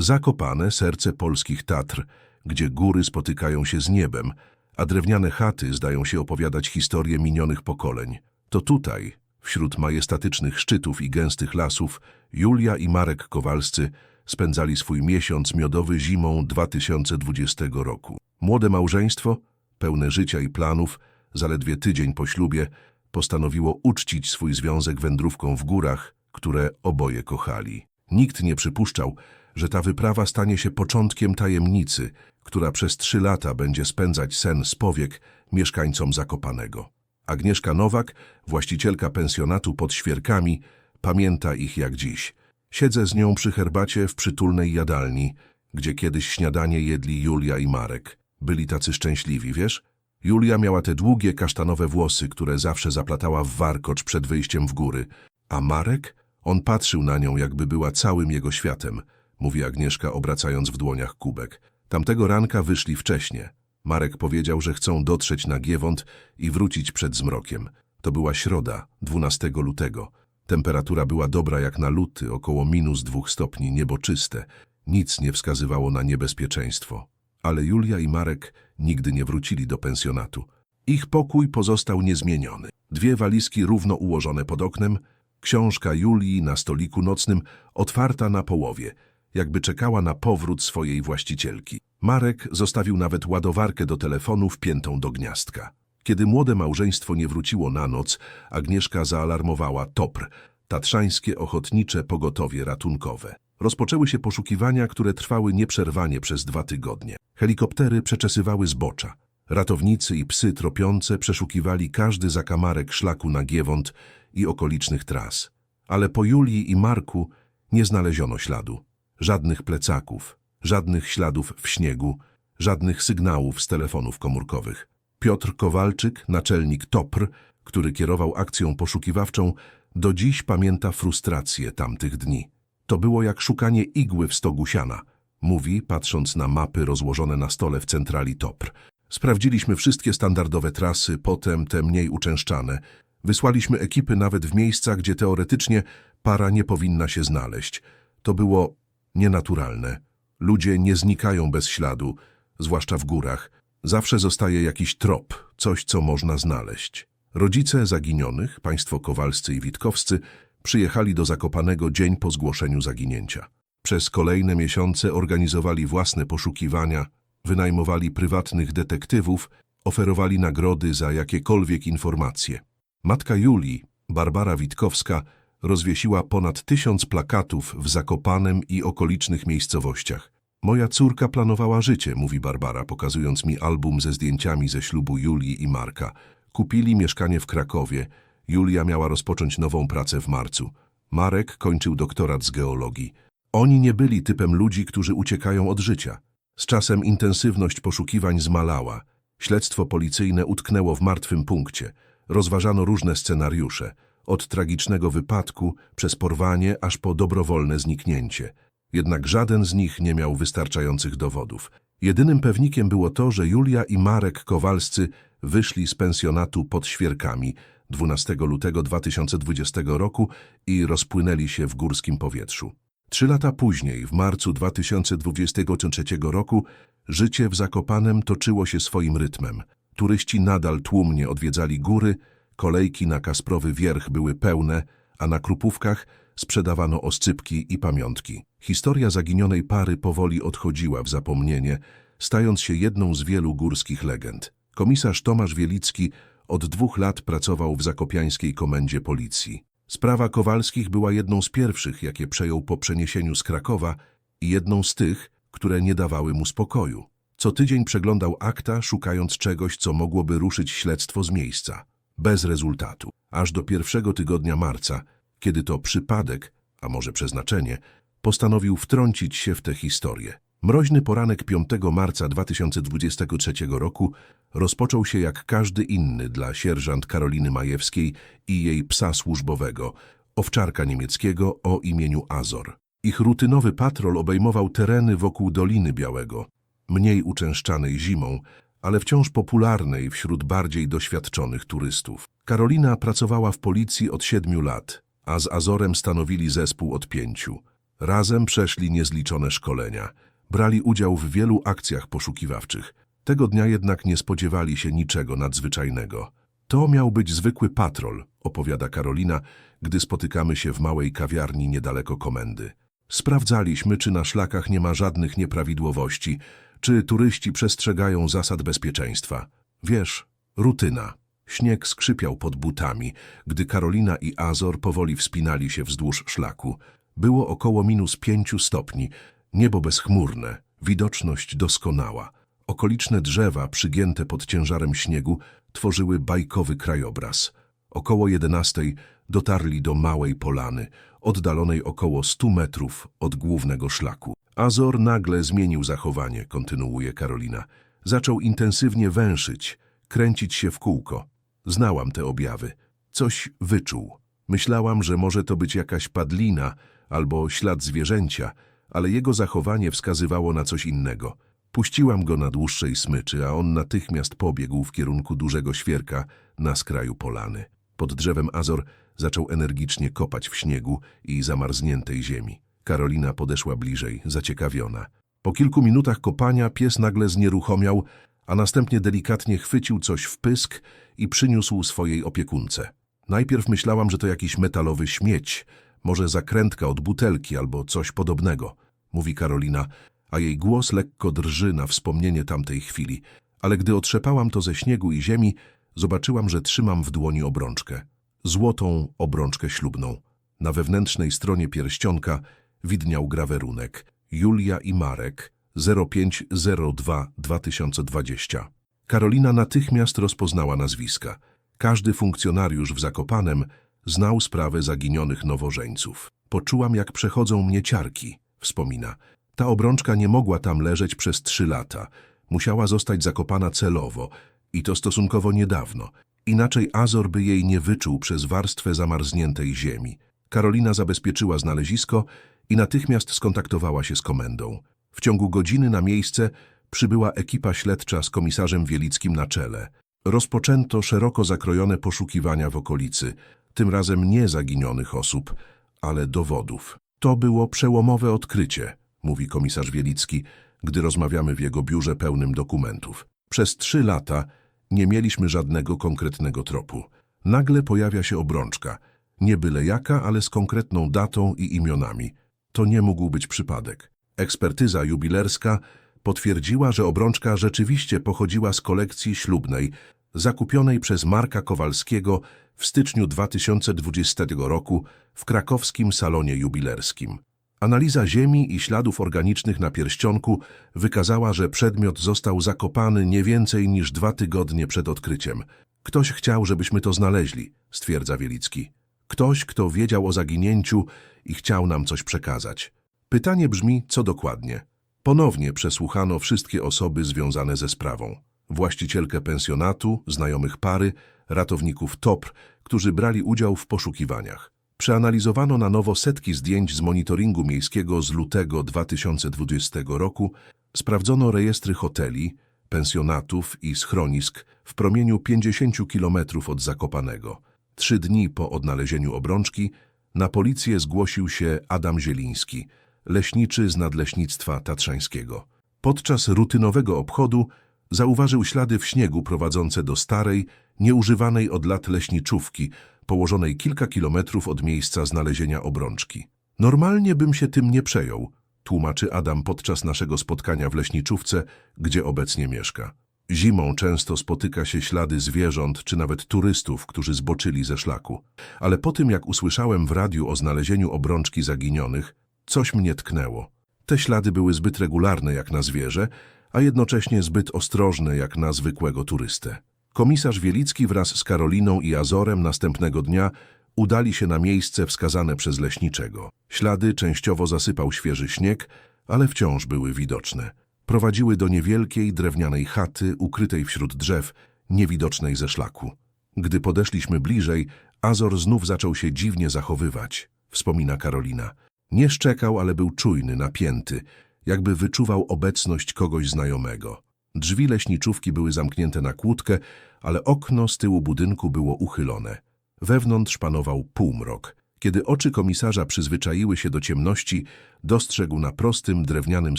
Zakopane serce polskich Tatr, gdzie góry spotykają się z niebem, a drewniane chaty zdają się opowiadać historię minionych pokoleń. To tutaj, wśród majestatycznych szczytów i gęstych lasów, Julia i Marek Kowalscy spędzali swój miesiąc miodowy zimą 2020 roku. Młode małżeństwo, pełne życia i planów, zaledwie tydzień po ślubie, postanowiło uczcić swój związek wędrówką w górach, które oboje kochali. Nikt nie przypuszczał, że ta wyprawa stanie się początkiem tajemnicy, która przez trzy lata będzie spędzać sen z powiek mieszkańcom Zakopanego. Agnieszka Nowak, właścicielka pensjonatu pod Świerkami, pamięta ich jak dziś. Siedzę z nią przy herbacie w przytulnej jadalni, gdzie kiedyś śniadanie jedli Julia i Marek. Byli tacy szczęśliwi, wiesz? Julia miała te długie, kasztanowe włosy, które zawsze zaplatała w warkocz przed wyjściem w góry. A Marek? On patrzył na nią, jakby była całym jego światem, mówi Agnieszka, obracając w dłoniach kubek. Tamtego ranka wyszli wcześnie. Marek powiedział, że chcą dotrzeć na Giewont i wrócić przed zmrokiem. To była środa, 12 lutego. Temperatura była dobra jak na luty, około minus dwóch stopni, niebo czyste. Nic nie wskazywało na niebezpieczeństwo. Ale Julia i Marek nigdy nie wrócili do pensjonatu. Ich pokój pozostał niezmieniony. Dwie walizki równo ułożone pod oknem, książka Julii na stoliku nocnym otwarta na połowie, jakby czekała na powrót swojej właścicielki. Marek zostawił nawet ładowarkę do telefonu wpiętą do gniazdka. Kiedy młode małżeństwo nie wróciło na noc, Agnieszka zaalarmowała TOPR, Tatrzańskie Ochotnicze Pogotowie Ratunkowe. Rozpoczęły się poszukiwania, które trwały nieprzerwanie przez dwa tygodnie. Helikoptery przeczesywały zbocza. Ratownicy i psy tropiące przeszukiwali każdy zakamarek szlaku na Giewont i okolicznych tras. Ale po Julii i Marku nie znaleziono śladu. Żadnych plecaków, żadnych śladów w śniegu, żadnych sygnałów z telefonów komórkowych. Piotr Kowalczyk, naczelnik TOPR, który kierował akcją poszukiwawczą, do dziś pamięta frustrację tamtych dni. To było jak szukanie igły w stogu siana, mówi, patrząc na mapy rozłożone na stole w centrali TOPR. Sprawdziliśmy wszystkie standardowe trasy, potem te mniej uczęszczane. Wysłaliśmy ekipy nawet w miejsca, gdzie teoretycznie para nie powinna się znaleźć. To było nienaturalne. Ludzie nie znikają bez śladu, zwłaszcza w górach. Zawsze zostaje jakiś trop, coś, co można znaleźć. Rodzice zaginionych, państwo Kowalscy i Witkowscy, przyjechali do Zakopanego dzień po zgłoszeniu zaginięcia. Przez kolejne miesiące organizowali własne poszukiwania, wynajmowali prywatnych detektywów, oferowali nagrody za jakiekolwiek informacje. Matka Julii, Barbara Witkowska, rozwiesiła ponad tysiąc plakatów w Zakopanem i okolicznych miejscowościach. Moja córka planowała życie, mówi Barbara, pokazując mi album ze zdjęciami ze ślubu Julii i Marka. Kupili mieszkanie w Krakowie. Julia miała rozpocząć nową pracę w marcu. Marek kończył doktorat z geologii. Oni nie byli typem ludzi, którzy uciekają od życia. Z czasem intensywność poszukiwań zmalała. Śledztwo policyjne utknęło w martwym punkcie. Rozważano różne scenariusze. Od tragicznego wypadku, przez porwanie, aż po dobrowolne zniknięcie. Jednak żaden z nich nie miał wystarczających dowodów. Jedynym pewnikiem było to, że Julia i Marek Kowalscy wyszli z pensjonatu pod Świerkami 12 lutego 2020 roku i rozpłynęli się w górskim powietrzu. Trzy lata później, w marcu 2023 roku, życie w Zakopanem toczyło się swoim rytmem. Turyści nadal tłumnie odwiedzali góry, kolejki na Kasprowy Wierch były pełne, a na Krupówkach sprzedawano oscypki i pamiątki. Historia zaginionej pary powoli odchodziła w zapomnienie, stając się jedną z wielu górskich legend. Komisarz Tomasz Wielicki od dwóch lat pracował w zakopiańskiej komendzie policji. Sprawa Kowalskich była jedną z pierwszych, jakie przejął po przeniesieniu z Krakowa i jedną z tych, które nie dawały mu spokoju. Co tydzień przeglądał akta, szukając czegoś, co mogłoby ruszyć śledztwo z miejsca. Bez rezultatu. Aż do pierwszego tygodnia marca, kiedy to przypadek, a może przeznaczenie, postanowił wtrącić się w tę historię. Mroźny poranek 5 marca 2023 roku rozpoczął się jak każdy inny dla sierżant Karoliny Majewskiej i jej psa służbowego, owczarka niemieckiego o imieniu Azor. Ich rutynowy patrol obejmował tereny wokół Doliny Białego, mniej uczęszczanej zimą, ale wciąż popularnej wśród bardziej doświadczonych turystów. Karolina pracowała w policji od siedmiu lat, a z Azorem stanowili zespół od pięciu. Razem przeszli niezliczone szkolenia. Brali udział w wielu akcjach poszukiwawczych. Tego dnia jednak nie spodziewali się niczego nadzwyczajnego. To miał być zwykły patrol, opowiada Karolina, gdy spotykamy się w małej kawiarni niedaleko komendy. Sprawdzaliśmy, czy na szlakach nie ma żadnych nieprawidłowości, czy turyści przestrzegają zasad bezpieczeństwa. Wiesz, rutyna. Śnieg skrzypiał pod butami, gdy Karolina i Azor powoli wspinali się wzdłuż szlaku. Było około minus pięciu stopni, niebo bezchmurne, widoczność doskonała. Okoliczne drzewa, przygięte pod ciężarem śniegu, tworzyły bajkowy krajobraz. Około jedenastej dotarli do małej polany, oddalonej około stu metrów od głównego szlaku. Azor nagle zmienił zachowanie, kontynuuje Karolina. Zaczął intensywnie węszyć, kręcić się w kółko. Znałam te objawy. Coś wyczuł. Myślałam, że może to być jakaś padlina albo ślad zwierzęcia, ale jego zachowanie wskazywało na coś innego. Puściłam go na dłuższej smyczy, a on natychmiast pobiegł w kierunku dużego świerka na skraju polany. Pod drzewem Azor zaczął energicznie kopać w śniegu i zamarzniętej ziemi. Karolina podeszła bliżej, zaciekawiona. Po kilku minutach kopania pies nagle znieruchomiał, a następnie delikatnie chwycił coś w pysk i przyniósł swojej opiekunce. Najpierw myślałam, że to jakiś metalowy śmieć, może zakrętka od butelki albo coś podobnego, mówi Karolina, a jej głos lekko drży na wspomnienie tamtej chwili. Ale gdy otrzepałam to ze śniegu i ziemi, zobaczyłam, że trzymam w dłoni obrączkę. Złotą obrączkę ślubną. Na wewnętrznej stronie pierścionka widniał grawerunek Julia i Marek 0502-2020. Karolina natychmiast rozpoznała nazwiska. Każdy funkcjonariusz w Zakopanem znał sprawę zaginionych nowożeńców. Poczułam, jak przechodzą mnie ciarki, wspomina. Ta obrączka nie mogła tam leżeć przez trzy lata. Musiała zostać zakopana celowo i to stosunkowo niedawno. Inaczej Azor by jej nie wyczuł przez warstwę zamarzniętej ziemi. Karolina zabezpieczyła znalezisko i natychmiast skontaktowała się z komendą. W ciągu godziny na miejsce przybyła ekipa śledcza z komisarzem Wielickim na czele. Rozpoczęto szeroko zakrojone poszukiwania w okolicy, tym razem nie zaginionych osób, ale dowodów. To było przełomowe odkrycie, mówi komisarz Wielicki, gdy rozmawiamy w jego biurze pełnym dokumentów. Przez trzy lata nie mieliśmy żadnego konkretnego tropu. Nagle pojawia się obrączka. Nie byle jaka, ale z konkretną datą i imionami. To nie mógł być przypadek. Ekspertyza jubilerska potwierdziła, że obrączka rzeczywiście pochodziła z kolekcji ślubnej, zakupionej przez Marka Kowalskiego w styczniu 2020 roku w krakowskim salonie jubilerskim. Analiza ziemi i śladów organicznych na pierścionku wykazała, że przedmiot został zakopany nie więcej niż dwa tygodnie przed odkryciem. Ktoś chciał, żebyśmy to znaleźli, stwierdza Wielicki. Ktoś, kto wiedział o zaginięciu i chciał nam coś przekazać. Pytanie brzmi, co dokładnie? Ponownie przesłuchano wszystkie osoby związane ze sprawą. Właścicielkę pensjonatu, znajomych pary, ratowników TOPR, którzy brali udział w poszukiwaniach. Przeanalizowano na nowo setki zdjęć z monitoringu miejskiego z lutego 2020 roku, sprawdzono rejestry hoteli, pensjonatów i schronisk w promieniu 50 km od Zakopanego. Trzy dni po odnalezieniu obrączki na policję zgłosił się Adam Zieliński, leśniczy z Nadleśnictwa Tatrzańskiego. Podczas rutynowego obchodu zauważył ślady w śniegu prowadzące do starej, nieużywanej od lat leśniczówki, położonej kilka kilometrów od miejsca znalezienia obrączki. Normalnie bym się tym nie przejął, tłumaczy Adam podczas naszego spotkania w leśniczówce, gdzie obecnie mieszka. Zimą często spotyka się ślady zwierząt czy nawet turystów, którzy zboczyli ze szlaku. Ale po tym, jak usłyszałem w radiu o znalezieniu obrączki zaginionych, coś mnie tknęło. Te ślady były zbyt regularne jak na zwierzę, a jednocześnie zbyt ostrożne jak na zwykłego turystę. Komisarz Wielicki wraz z Karoliną i Azorem następnego dnia udali się na miejsce wskazane przez leśniczego. Ślady częściowo zasypał świeży śnieg, ale wciąż były widoczne. Prowadziły do niewielkiej drewnianej chaty ukrytej wśród drzew, niewidocznej ze szlaku. Gdy podeszliśmy bliżej, Azor znów zaczął się dziwnie zachowywać, wspomina Karolina. Nie szczekał, ale był czujny, napięty, jakby wyczuwał obecność kogoś znajomego. Drzwi leśniczówki były zamknięte na kłódkę, ale okno z tyłu budynku było uchylone. Wewnątrz panował półmrok. Kiedy oczy komisarza przyzwyczaiły się do ciemności, dostrzegł na prostym, drewnianym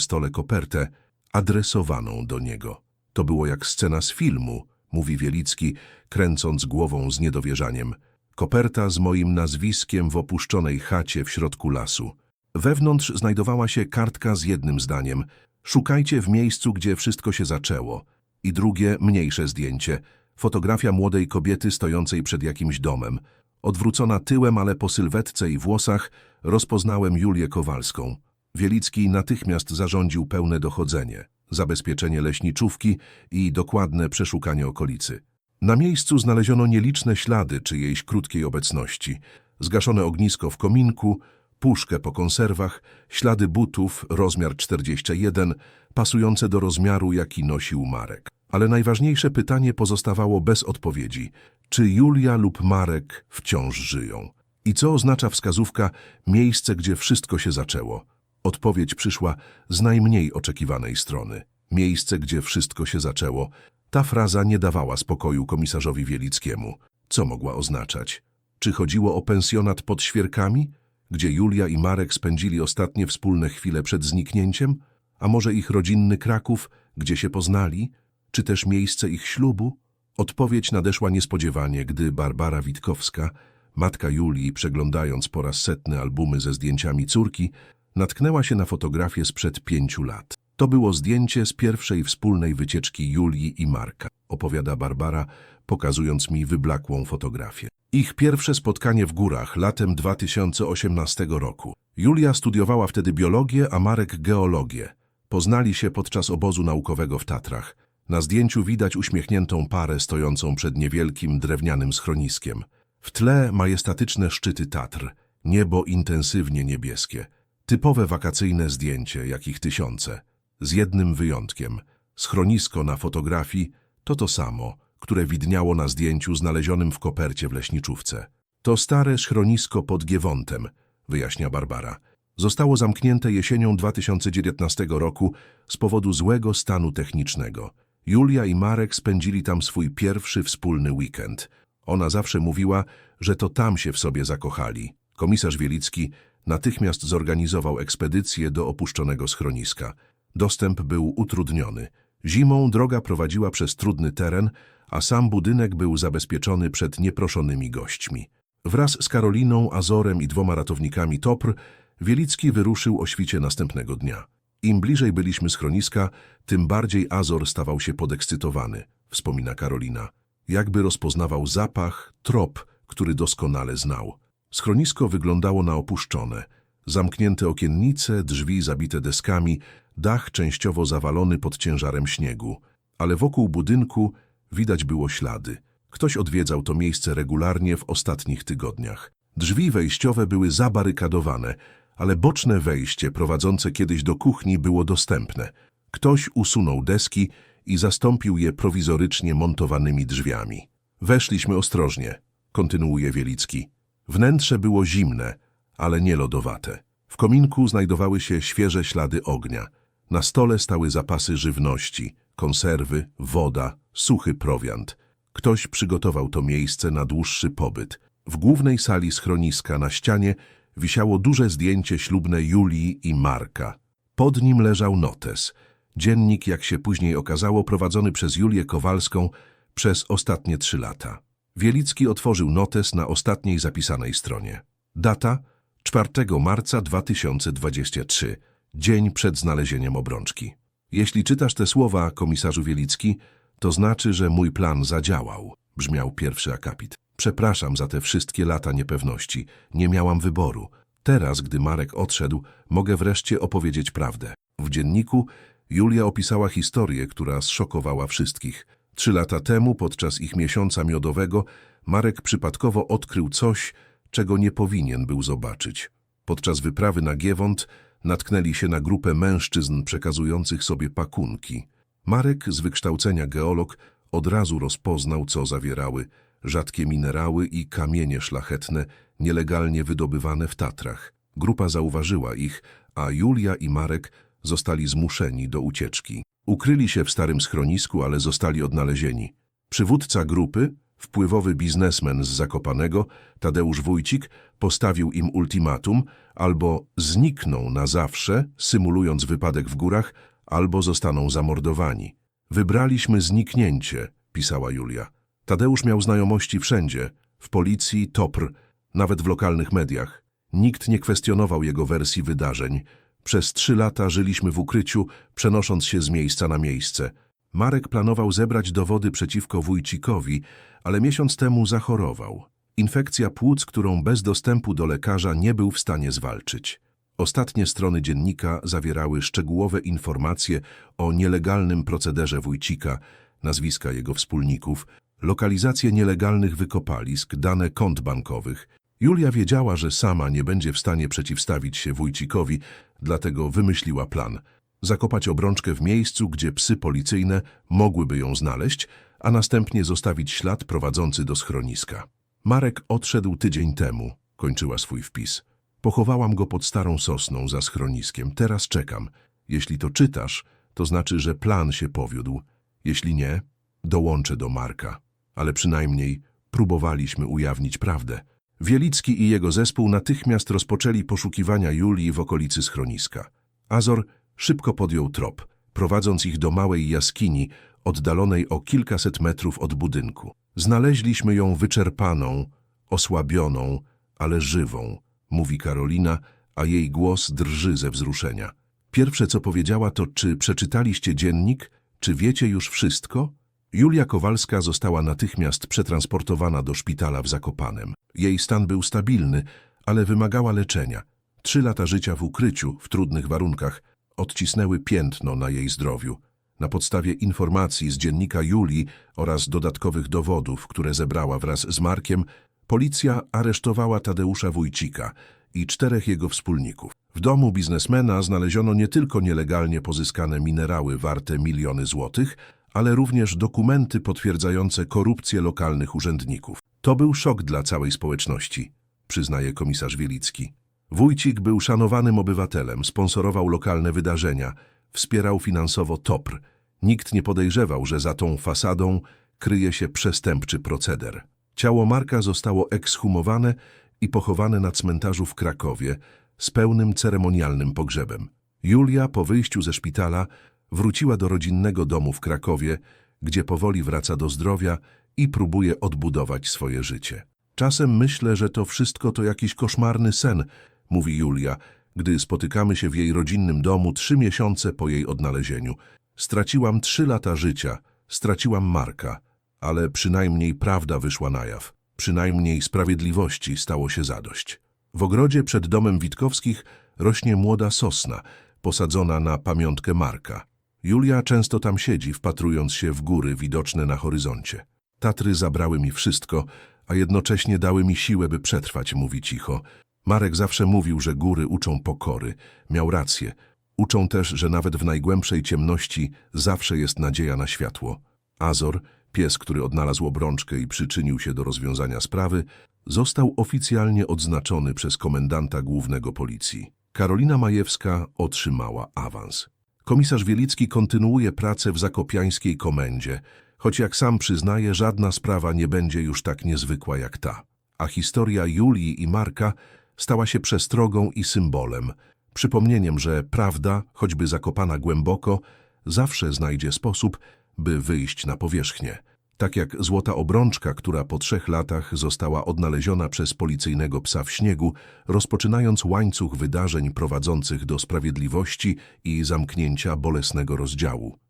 stole kopertę adresowaną do niego. To było jak scena z filmu, mówi Wielicki, kręcąc głową z niedowierzaniem. Koperta z moim nazwiskiem w opuszczonej chacie w środku lasu. Wewnątrz znajdowała się kartka z jednym zdaniem. Szukajcie w miejscu, gdzie wszystko się zaczęło. I drugie, mniejsze zdjęcie. Fotografia młodej kobiety stojącej przed jakimś domem. Odwrócona tyłem, ale po sylwetce i włosach, rozpoznałem Julię Kowalską. Wielicki natychmiast zarządził pełne dochodzenie, zabezpieczenie leśniczówki i dokładne przeszukanie okolicy. Na miejscu znaleziono nieliczne ślady czyjejś krótkiej obecności. Zgaszone ognisko w kominku, puszkę po konserwach, ślady butów, rozmiar 41, pasujące do rozmiaru, jaki nosił Marek. Ale najważniejsze pytanie pozostawało bez odpowiedzi. Czy Julia lub Marek wciąż żyją? I co oznacza wskazówka miejsce, gdzie wszystko się zaczęło? Odpowiedź przyszła z najmniej oczekiwanej strony. Miejsce, gdzie wszystko się zaczęło. Ta fraza nie dawała spokoju komisarzowi Wielickiemu. Co mogła oznaczać? Czy chodziło o pensjonat pod Świerkami, gdzie Julia i Marek spędzili ostatnie wspólne chwile przed zniknięciem? A może ich rodzinny Kraków, gdzie się poznali? Czy też miejsce ich ślubu? Odpowiedź nadeszła niespodziewanie, gdy Barbara Witkowska, matka Julii, przeglądając po raz setny albumy ze zdjęciami córki, natknęła się na fotografię sprzed pięciu lat. To było zdjęcie z pierwszej wspólnej wycieczki Julii i Marka, opowiada Barbara, pokazując mi wyblakłą fotografię. Ich pierwsze spotkanie w górach latem 2018 roku. Julia studiowała wtedy biologię, a Marek geologię. Poznali się podczas obozu naukowego w Tatrach. Na zdjęciu widać uśmiechniętą parę stojącą przed niewielkim drewnianym schroniskiem. W tle majestatyczne szczyty Tatr, niebo intensywnie niebieskie. Typowe wakacyjne zdjęcie, jakich tysiące. Z jednym wyjątkiem. Schronisko na fotografii to to samo, które widniało na zdjęciu znalezionym w kopercie w leśniczówce. To stare schronisko pod Giewontem, wyjaśnia Barbara. Zostało zamknięte jesienią 2019 roku z powodu złego stanu technicznego. Julia i Marek spędzili tam swój pierwszy wspólny weekend. Ona zawsze mówiła, że to tam się w sobie zakochali. Komisarz Wielicki natychmiast zorganizował ekspedycję do opuszczonego schroniska. Dostęp był utrudniony. Zimą droga prowadziła przez trudny teren, a sam budynek był zabezpieczony przed nieproszonymi gośćmi. Wraz z Karoliną, Azorem i dwoma ratownikami TOPR Wielicki wyruszył o świcie następnego dnia. Im bliżej byliśmy schroniska, tym bardziej Azor stawał się podekscytowany, wspomina Karolina. Jakby rozpoznawał zapach, trop, który doskonale znał. Schronisko wyglądało na opuszczone. Zamknięte okiennice, drzwi zabite deskami, dach częściowo zawalony pod ciężarem śniegu. Ale wokół budynku widać było ślady. Ktoś odwiedzał to miejsce regularnie w ostatnich tygodniach. Drzwi wejściowe były zabarykadowane, ale boczne wejście prowadzące kiedyś do kuchni było dostępne. Ktoś usunął deski i zastąpił je prowizorycznie montowanymi drzwiami. Weszliśmy ostrożnie, kontynuuje Wielicki. Wnętrze było zimne, ale nie lodowate. W kominku znajdowały się świeże ślady ognia. Na stole stały zapasy żywności, konserwy, woda, suchy prowiant. Ktoś przygotował to miejsce na dłuższy pobyt. W głównej sali schroniska na ścianie wisiało duże zdjęcie ślubne Julii i Marka. Pod nim leżał notes. Dziennik, jak się później okazało, prowadzony przez Julię Kowalską przez ostatnie trzy lata. Wielicki otworzył notes na ostatniej zapisanej stronie. Data 4 marca 2023, dzień przed znalezieniem obrączki. Jeśli czytasz te słowa, komisarzu Wielicki, to znaczy, że mój plan zadziałał, brzmiał pierwszy akapit. Przepraszam za te wszystkie lata niepewności, nie miałam wyboru. Teraz, gdy Marek odszedł, mogę wreszcie opowiedzieć prawdę. W dzienniku Julia opisała historię, która zszokowała wszystkich. Trzy lata temu, podczas ich miesiąca miodowego, Marek przypadkowo odkrył coś, czego nie powinien był zobaczyć. Podczas wyprawy na Giewont natknęli się na grupę mężczyzn przekazujących sobie pakunki. Marek, z wykształcenia geolog, od razu rozpoznał, co zawierały rzadkie minerały i kamienie szlachetne, nielegalnie wydobywane w Tatrach. Grupa zauważyła ich, a Julia i Marek zostali zmuszeni do ucieczki. Ukryli się w starym schronisku, ale zostali odnalezieni. Przywódca grupy, Wpływowy biznesmen z Zakopanego, Tadeusz Wójcik, postawił im ultimatum albo znikną na zawsze, symulując wypadek w górach, albo zostaną zamordowani. Wybraliśmy zniknięcie, pisała Julia. Tadeusz miał znajomości wszędzie, w policji, TOPR, nawet w lokalnych mediach. Nikt nie kwestionował jego wersji wydarzeń. Przez trzy lata żyliśmy w ukryciu, przenosząc się z miejsca na miejsce. Marek planował zebrać dowody przeciwko Wójcikowi, ale miesiąc temu zachorował. Infekcja płuc, którą bez dostępu do lekarza nie był w stanie zwalczyć. Ostatnie strony dziennika zawierały szczegółowe informacje o nielegalnym procederze Wójcika, nazwiska jego wspólników, lokalizację nielegalnych wykopalisk, dane kont bankowych. Julia wiedziała, że sama nie będzie w stanie przeciwstawić się Wójcikowi, dlatego wymyśliła plan. Zakopać obrączkę w miejscu, gdzie psy policyjne mogłyby ją znaleźć, a następnie zostawić ślad prowadzący do schroniska. Marek odszedł tydzień temu, kończyła swój wpis. Pochowałam go pod starą sosną za schroniskiem. Teraz czekam. Jeśli to czytasz, to znaczy, że plan się powiódł. Jeśli nie, dołączę do Marka. Ale przynajmniej próbowaliśmy ujawnić prawdę. Wielicki i jego zespół natychmiast rozpoczęli poszukiwania Julii w okolicy schroniska. Azor szybko podjął trop, prowadząc ich do małej jaskini, oddalonej o kilkaset metrów od budynku. Znaleźliśmy ją wyczerpaną, osłabioną, ale żywą, mówi Karolina, a jej głos drży ze wzruszenia. Pierwsze, co powiedziała, to czy przeczytaliście dziennik, czy wiecie już wszystko? Julia Kowalska została natychmiast przetransportowana do szpitala w Zakopanem. Jej stan był stabilny, ale wymagała leczenia. Trzy lata życia w ukryciu, w trudnych warunkach, odcisnęły piętno na jej zdrowiu. Na podstawie informacji z dziennika Julii oraz dodatkowych dowodów, które zebrała wraz z Markiem, policja aresztowała Tadeusza Wójcika i czterech jego wspólników. W domu biznesmena znaleziono nie tylko nielegalnie pozyskane minerały warte miliony złotych, ale również dokumenty potwierdzające korupcję lokalnych urzędników. To był szok dla całej społeczności, przyznaje komisarz Wielicki. Wójcik był szanowanym obywatelem, sponsorował lokalne wydarzenia, wspierał finansowo TOPR. Nikt nie podejrzewał, że za tą fasadą kryje się przestępczy proceder. Ciało Marka zostało ekshumowane i pochowane na cmentarzu w Krakowie z pełnym ceremonialnym pogrzebem. Julia po wyjściu ze szpitala wróciła do rodzinnego domu w Krakowie, gdzie powoli wraca do zdrowia i próbuje odbudować swoje życie. Czasem myślę, że to wszystko to jakiś koszmarny sen, mówi Julia, gdy spotykamy się w jej rodzinnym domu trzy miesiące po jej odnalezieniu. Straciłam trzy lata życia, straciłam Marka, ale przynajmniej prawda wyszła na jaw. Przynajmniej sprawiedliwości stało się zadość. W ogrodzie przed domem Witkowskich rośnie młoda sosna, posadzona na pamiątkę Marka. Julia często tam siedzi, wpatrując się w góry widoczne na horyzoncie. Tatry zabrały mi wszystko, a jednocześnie dały mi siłę, by przetrwać, mówi cicho. Marek zawsze mówił, że góry uczą pokory. Miał rację. Uczą też, że nawet w najgłębszej ciemności zawsze jest nadzieja na światło. Azor, pies, który odnalazł obrączkę i przyczynił się do rozwiązania sprawy, został oficjalnie odznaczony przez komendanta głównego policji. Karolina Majewska otrzymała awans. Komisarz Wielicki kontynuuje pracę w zakopiańskiej komendzie, choć jak sam przyznaje, żadna sprawa nie będzie już tak niezwykła jak ta. A historia Julii i Marka stała się przestrogą i symbolem, przypomnieniem, że prawda, choćby zakopana głęboko, zawsze znajdzie sposób, by wyjść na powierzchnię. Tak jak złota obrączka, która po trzech latach została odnaleziona przez policyjnego psa w śniegu, rozpoczynając łańcuch wydarzeń prowadzących do sprawiedliwości i zamknięcia bolesnego rozdziału.